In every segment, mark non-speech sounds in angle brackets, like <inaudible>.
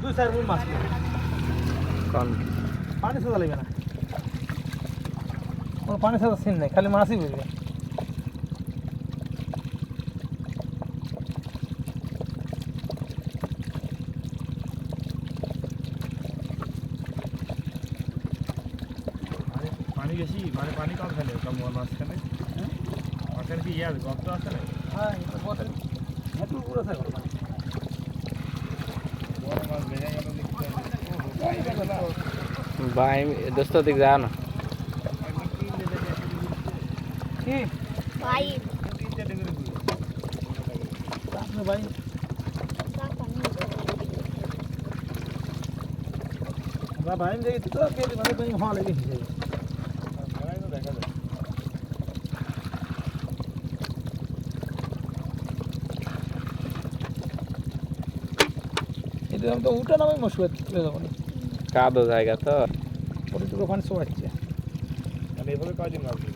দুই চার মন মাছ। কোন পানি সাজা লাগবে না। কোনো পানি সাজা সিন নেই খালি মাছই বুঝবে। পানি পানি বেশি মানে পানি কম খেলে কম মাঝখানে। মাঝখানে কি ইয়ে আছে গর্ত আছে না? হ্যাঁ হেঁটু পুরো থাকে পানি বড় মাছ ভেঙে গেল দেখতে ভাই দোস্ত দিক যাও না কি ভাই দেখি তো কে মানে হওয়া লাগে হিসেবে দেখা যায় এটা আমি তো উঠে নামে মশুয়ে যাব না কাদো জায়গা তো। ওটুকু পানি শোয়াচ্ছে মানে এভাবে কয়দিন ধরবে?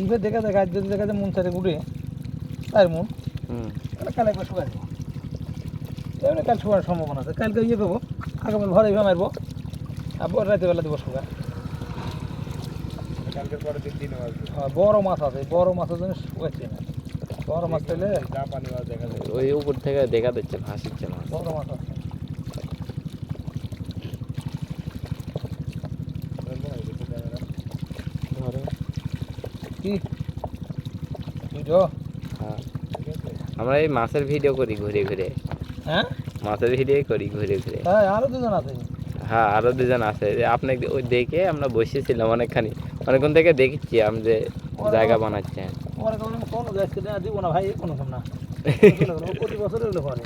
এইবার দেখা যায় গাছ যদি দেখা যায় মন সারে উঠে তার মন। হুম। তাহলে কাল একবার দেবো এমনি কাল শুকার সম্ভাবনা আছে। কালকে ইয়ে দেবো আগামী ঘরে এভাবে মারবো আর বড় রাতে বেলা দেবো শুকা কালকের পরে দিন দিনে মাছ ধরবে। আর বড় মাছ আছে। বড় মাছের জন্য শুকাচ্ছে না। বড় মাছ পেলে যা পানি মাছ দেখা যায়। ওই উপর থেকে দেখা দিচ্ছে ভাসিচ্ছে মাছ। বড় মাছ আছে ধরে কি? হ্যাঁ। আমরা এই মাছের ভিডিও করি ঘুরে ঘুরে। হ্যাঁ? মাছের ভিডিও করি ঘুরে ঘুরে। হ্যাঁ আরও দুজন আছে। হ্যাঁ আরও দুজন আছে। যে আপনি ওই দেখে আমরা বসেছিলাম অনেকখানি। অনেকক্ষণ থেকে দেখছি আমি যে জায়গা বানাচ্ছে। কোনো গ্যাস কেটে দিব না ভাই কোনো না। <laughs> প্রতি বছর এগুলো করে।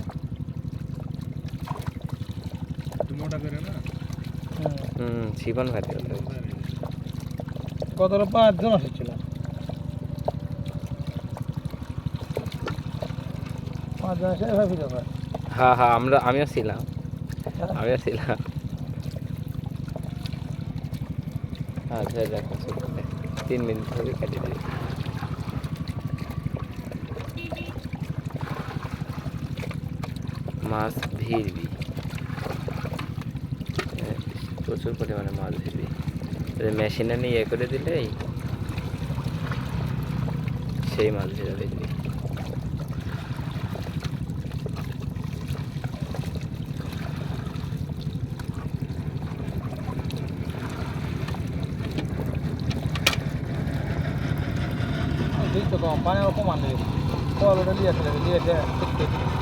একটু মোটা করে না? হুম। হুম শিবন ভাই কতটা পাঁচজন এসেছিল পাঁচজন এসে এভাবে ভিডিও করে হ্যাঁ হ্যাঁ আমরা, আমিও ছিলাম। আমিও ছিলাম। হ্যাঁ রাখো চুপচাপ। তিন মিনিট ধরে কেটে দিই মাছ ভিড়বি। প্রচুর পরিমাণে মাছ ভিড়বি। মেশিনে নিয়ে ইয়ে করে দিলেই সেই মাছ ভিড়া ভিড়বি। তো কম পানি ওরকম আনবে কল ওটা নিয়ে আসলে ঠিক ঠিক।